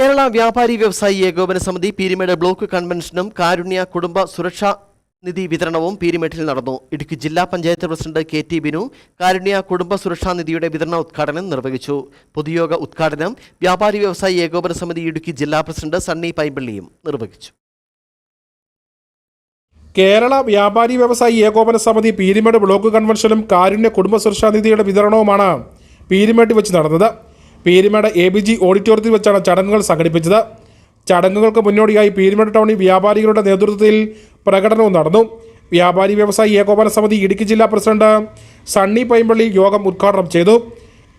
കേരള വ്യാപാരി വ്യവസായി ഏകോപന സമിതി പീരിമേട് ബ്ലോക്ക് കൺവെൻഷനും കാരുണ്യ കുടുംബ സുരക്ഷാ നിധി വിതരണവും പീരിമേട്ടിൽ നടന്നു. ഇടുക്കി ജില്ലാ panchayat president K T Binu കാരുണ്യ കുടുംബ സുരക്ഷാ നിധിയുടെ വിതരണ ഉദ്ഘാടനം നിർവഹിച്ചു. പൊതുയോഗ ഉദ്ഘാടനം വ്യാപാരി വ്യവസായി ഏകോപന സമിതി ഇടുക്കി ജില്ലാ പ്രസിഡന്റ് സണ്ണി പൈമ്പള്ളിയും നിർവഹിച്ചു. കേരള വ്യാപാരി വ്യവസായി ഏകോപന സമിതി പീരിമേട് ബ്ലോക്ക് കൺവെൻഷനും കാരുണ്യ കുടുംബ സുരക്ഷാ നിധിയുടെ വിതരണവുമാണ് പീരിമേട്ടിൽ വെച്ച് നടന്നത്. പീരിമേട് എ ബി ജി ഓഡിറ്റോറിയത്തിൽ വെച്ചാണ് ചടങ്ങുകൾ സംഘടിപ്പിച്ചത്. ചടങ്ങുകൾക്ക് മുന്നോടിയായി പീരിമേട് ടൗണിൽ വ്യാപാരികളുടെ നേതൃത്വത്തിൽ പ്രകടനവും നടന്നു. വ്യാപാരി വ്യവസായി ഏകോപന സമിതി ഇടുക്കി ജില്ലാ പ്രസിഡന്റ് സണ്ണി പൈമ്പള്ളി യോഗം ഉദ്ഘാടനം ചെയ്തു.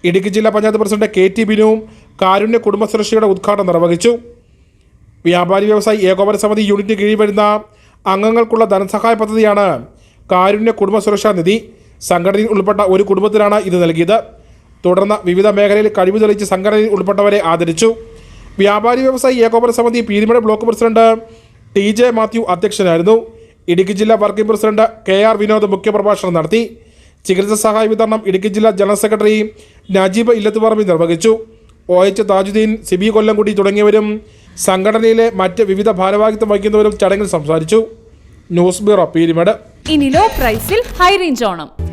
ഇടുക്കി ജില്ലാ പഞ്ചായത്ത് പ്രസിഡന്റ് കെ ടി ബിനുവും കാരുണ്യ കുടുംബ സുരക്ഷയുടെ ഉദ്ഘാടനം നിർവഹിച്ചു. വ്യാപാരി വ്യവസായി ഏകോപന സമിതി യൂണിറ്റിന് കീഴിൽ വരുന്ന അംഗങ്ങൾക്കുള്ള ധനസഹായ പദ്ധതിയാണ് കാരുണ്യ കുടുംബ സുരക്ഷാ നിധി. സംഘടനയിൽ ഉൾപ്പെട്ട ഒരു കുടുംബത്തിനാണ് ഇത് നൽകിയത്. തുടർന്ന് വിവിധ മേഖലയിൽ കഴിവ് തെളിയിച്ച് സംഘടനയിൽ ഉൾപ്പെട്ടവരെ ആദരിച്ചു. വ്യാപാരി വ്യവസായി ഏകോപന സമിതി Peermade block president T J Mathew അധ്യക്ഷനായിരുന്നു. ഇടുക്കി ജില്ലാ working president K R Vinod മുഖ്യപ്രഭാഷണം നടത്തി. ചികിത്സാ സഹായ വിതരണം ഇടുക്കി ജില്ലാ ജനറൽ സെക്രട്ടറി നജീബ് ഇല്ലത്തുപറമ്പി നിർവഹിച്ചു. ഒ എച്ച് താജുദ്ദീൻ സിബി കൊല്ലംകുടി തുടങ്ങിയവരും സംഘടനയിലെ മറ്റ് വിവിധ ഭാരവാഹിത്വം വഹിക്കുന്നവരും ചടങ്ങിൽ സംസാരിച്ചു. News bureau Peermade. ഇനി ലോ പ്രൈസിൽ ഹൈ റേഞ്ച് ഓണം.